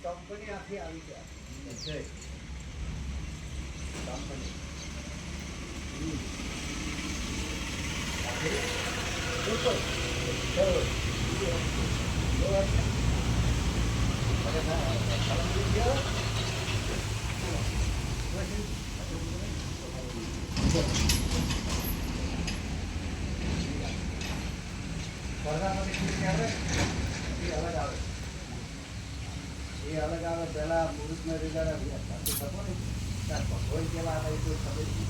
Company આખી આવી છે કંપની એ અલગ આવે એ અલગ આવે પહેલા પુરુષને રીગાડા સાચું થતો ને ત્યાં ભગવાન કેવા હતા એ કોઈ ખબર નહીં.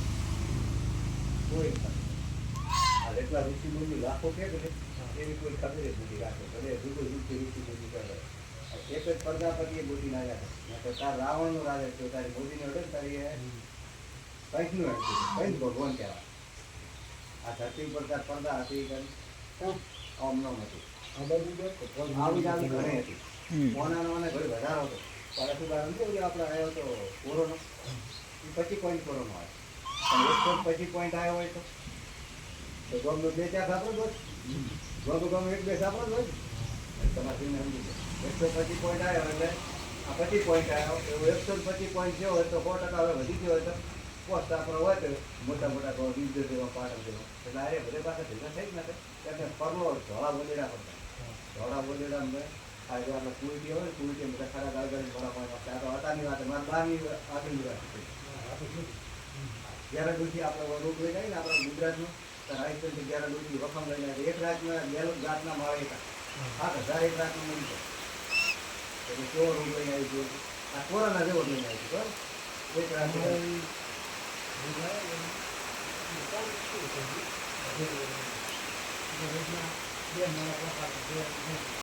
કોઈ ખબર નહીં. આ જેટલા ઋષિ મુનિ લાખો કે છે એની કોઈ ખબર જ નથી રાખે ભલે જુદું જુદું ઋષિ મુનિ કરે એક જ પ્રજાપતિએ મોદી નાખ્યા હતા તો તાર રાવણનું રાજા છે તારી મોદીને અડે ને તારી એ કંઈકનું હતું કંઈક ભગવાન કહેવાય આ ધરતી પર તાર પડદા હતી કંઈ હતી આવી આવી હતી વધારો હતો આપણે આવ્યો તો કોરોનો પચીસ પોઈન્ટ કોરોના પણ એકસો પચીસ પોઈન્ટ આવ્યો હોય તો ગમનું બે ચાર સાપડો હોય ગમ ગમ એક બે સાપડો જ હોય તમારે સમજી એકસો પચીસ પોઈન્ટ આવ્યો એટલે આ પોઈન્ટ આવ્યો એવું એકસો પચીસ પોઈન્ટ થયો હોય તો સો ટકા હવે વધી ગયો હોય તો પોસ્ટ આપણો હોય તો મોટા મોટા કહો વીજ દેવા પાટણ દેવા એટલે આ બધે પાસે ભેગા થઈ જ નથી એટલે પરલો ધોળા બોલેડા પડતા ધોળા બોલેડા મેં આ જો આપણે કુલટી હોય કુલટી બધા ખરા ગાળ ભરા પાણી ત્યાં તો હતાની વાત મારા બારની આગળની વાત છે. જ્યારે દૂધી આપણે રૂપ લઈ જાય ને, આપણે ગુજરાતનું તો રાજસ્થાનથી જ્યારે દૂધી વખમ લઈને એક રાજ્યમાં બે જાતના માળે હતા. હા હજાર એક રાજનું મળી જાય કેવો રૂપ લઈને આવી ગયો આ કોરોના જેવો લઈને આવી ગયો બરાબર? નવા રાતમાં